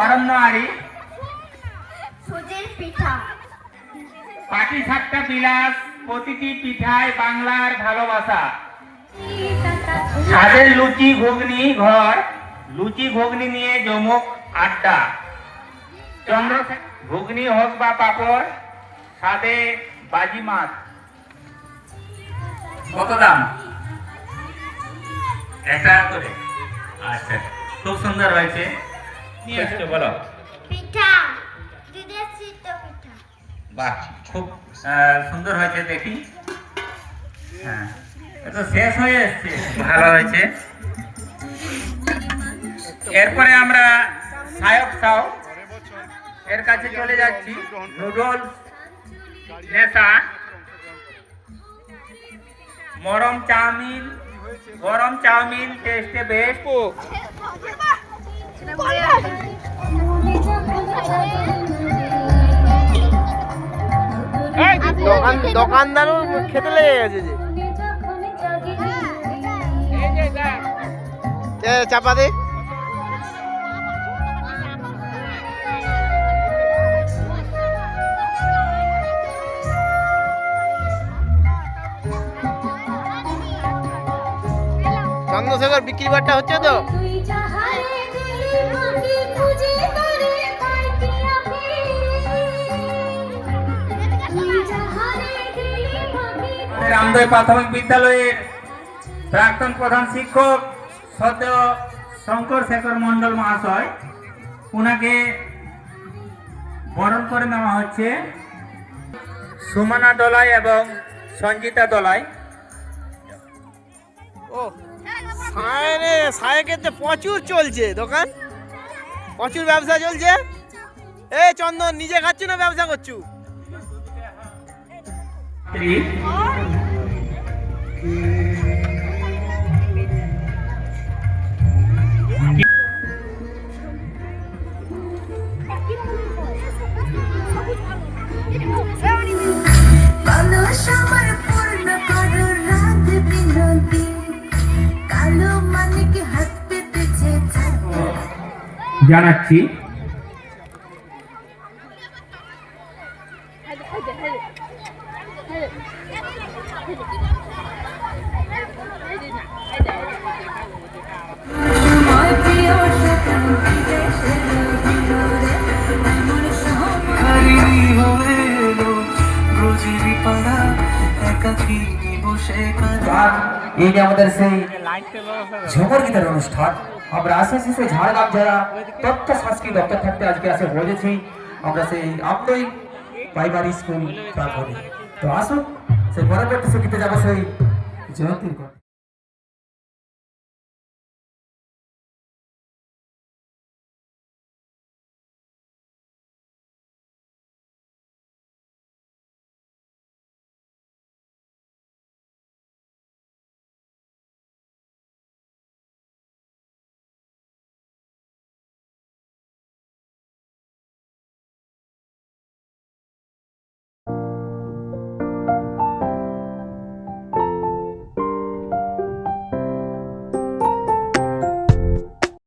অরণ্য আরি সুজির পিঠা পাটি সাতটা বিলাস প্রতিটি পিঠায় বাংলার ভালোবাসা। স্বাদের লুচি ঘুগনি ঘর লুচি ঘুগনি নিয়ে জমক আড্ডা। চন্দ্র ঘুগনি হোক বা পাপড় স্বাদে বাজি মাছ। কত দাম? একটা করে। আচ্ছা খুব সুন্দর হয়েছে। নিয়ে এসছো বলো। পিঠা দুধের সিদ্ধ পিঠা। বাহ খুব সুন্দর হয়েছে দেখি। হ্যাঁ এ তো শেষ হয়ে এসছে। ভালো হয়েছে। এরপরে আমরা সায়ক সাও এর কাছে চলে যাচ্ছি। নুডলস নেশা মরম চাউমিন গরম চাউমিন টেস্টে বেস্ট। দোকান দোকানদারও খেতে লেগে গেছে যে। চাপা দে। চন্দ্রশেখর বিক্রি বাট্টা হচ্ছে তো? রামদেব প্রাথমিক বিদ্যালয়ের প্রাক্তন প্রধান শিক্ষক সদ্য শঙ্কর শেখর মন্ডল মহাশয়। ওনাকে বরণ করে নেওয়া হচ্ছে সুমনা দলাই এবং সঞ্জিতা দলাই ও তো প্রচুর চলছে দোকান। প্রচুর ব্যবসা চলছে। এই চন্দন নিজে খাচ্ছু না ব্যবসা করছু? কালো মানিক হাত কাঁদে এই যে আমাদের সেই ঝুমুর গীতের অনুষ্ঠান। আমরা আশেছি সেই ঝাড়গ্রাম যারা তথ্য সংস্কৃতি দপ্তর থাকতে আজকে আসে বলেছি আমরা সেই আমদই প্রাইমারি স্কুল প্রাঙ্গণে তো আসুন সেই পরবর্তী সঙ্গীতে যাব সেই জয়ন্তীর